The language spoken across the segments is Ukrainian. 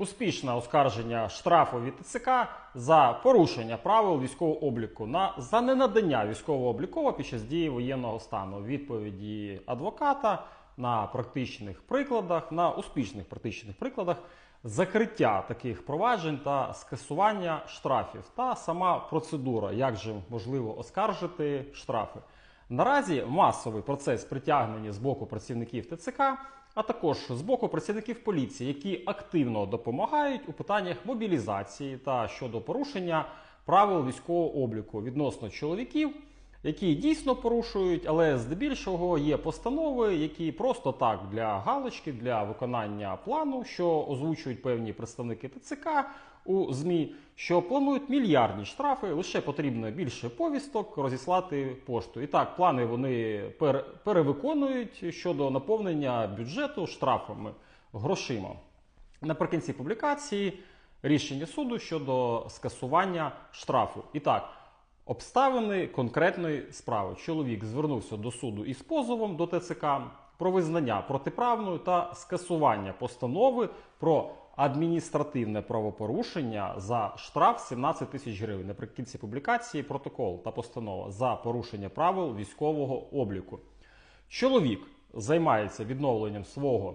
успішне оскарження штрафу від ТЦК за порушення правил військового обліку на за ненадання військового обліку під час дії воєнного стану. Відповіді адвоката на практичних прикладах, на успішних практичних прикладах закриття таких проваджень та скасування штрафів та сама процедура, як же можливо оскаржити штрафи. Наразі масовий процес притягнення з боку працівників ТЦК, а також з боку працівників поліції, які активно допомагають у питаннях мобілізації та щодо порушення правил військового обліку відносно чоловіків, які дійсно порушують, але здебільшого є постанови, які просто так для галочки, для виконання плану, що озвучують певні представники ТЦК у ЗМІ, що планують мільярдні штрафи, лише потрібно більше повісток розіслати пошту. І так, плани вони пер- перевиконують щодо наповнення бюджету штрафами грошима. Наприкінці публікації рішення суду щодо скасування штрафу. І так, обставини конкретної справи. Чоловік звернувся до суду із позовом до ТЦК про визнання протиправною та скасування постанови про адміністративне правопорушення за штраф 17 тисяч гривень. Наприкінці публікації протокол та постанова за порушення правил військового обліку. Чоловік займається відновленням свого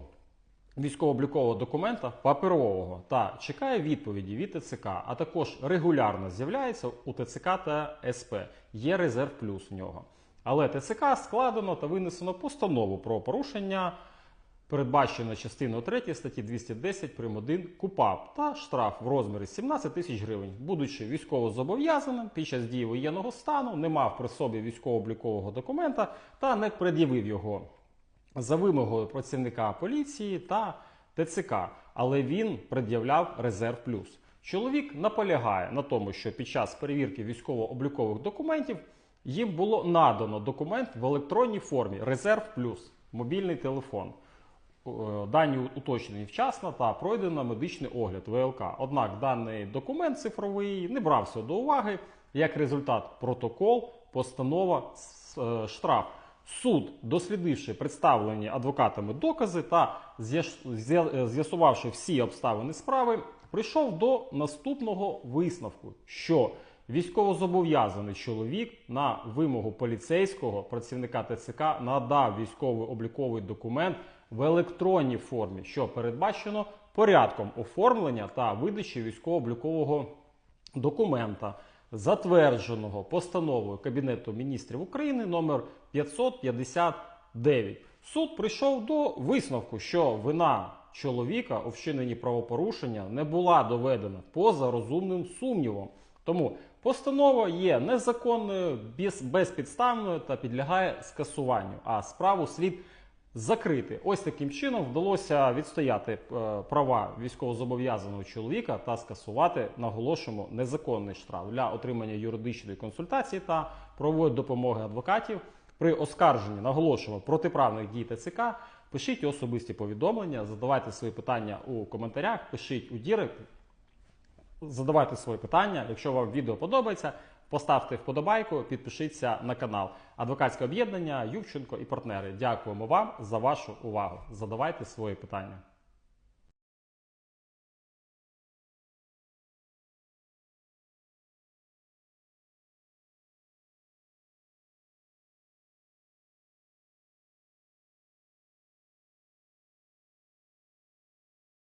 військово-облікового документа паперового та чекає відповіді від ТЦК, а також регулярно з'являється у ТЦК та СП. Є резерв плюс в нього. Але ТЦК складено та винесено постанову про порушення, передбачено частиною 3 статті 210 прим. 1 КУПАП та штраф в розмірі 17 тисяч гривень, будучи військовозобов'язаним під час дії воєнного стану, не мав при собі військово-облікового документа та не пред'явив його за вимогою працівника поліції та ТЦК, але він пред'являв резерв плюс. Чоловік наполягає на тому, що під час перевірки військово-облікових документів їм було надано документ в електронній формі резерв плюс мобільний телефон. Е, Дані уточнені вчасно та пройдено медичний огляд ВЛК. Однак даний документ цифровий не брався до уваги. Як результат, протокол, постанова, е, штраф. Суд, дослідивши представлені адвокатами докази та з'ясувавши всі обставини справи, прийшов до наступного висновку, що військовозобов'язаний чоловік на вимогу поліцейського працівника ТЦК надав військовий обліковий документ в електронній формі, що передбачено порядком оформлення та видачі військово-облікового документа, затвердженого постановою Кабінету міністрів України номер 559. Суд прийшов до висновку, що вина чоловіка у вчиненні правопорушення не була доведена поза розумним сумнівом. Тому постанова є незаконною, безпідставною та підлягає скасуванню, а справу слід закрити. Ось таким чином вдалося відстояти е, права військовозобов'язаного чоловіка та скасувати, наголошуємо, незаконний штраф для отримання юридичної консультації та правової допомоги адвокатів. При оскарженні наголошуємо протиправних дій ТЦК. Пишіть особисті повідомлення, задавайте свої питання у коментарях, пишіть у Дірект, задавайте свої питання. Якщо вам відео подобається, поставте вподобайку, підпишіться на канал. Адвокатське об'єднання Ювченко і партнери. Дякуємо вам за вашу увагу. Задавайте свої питання.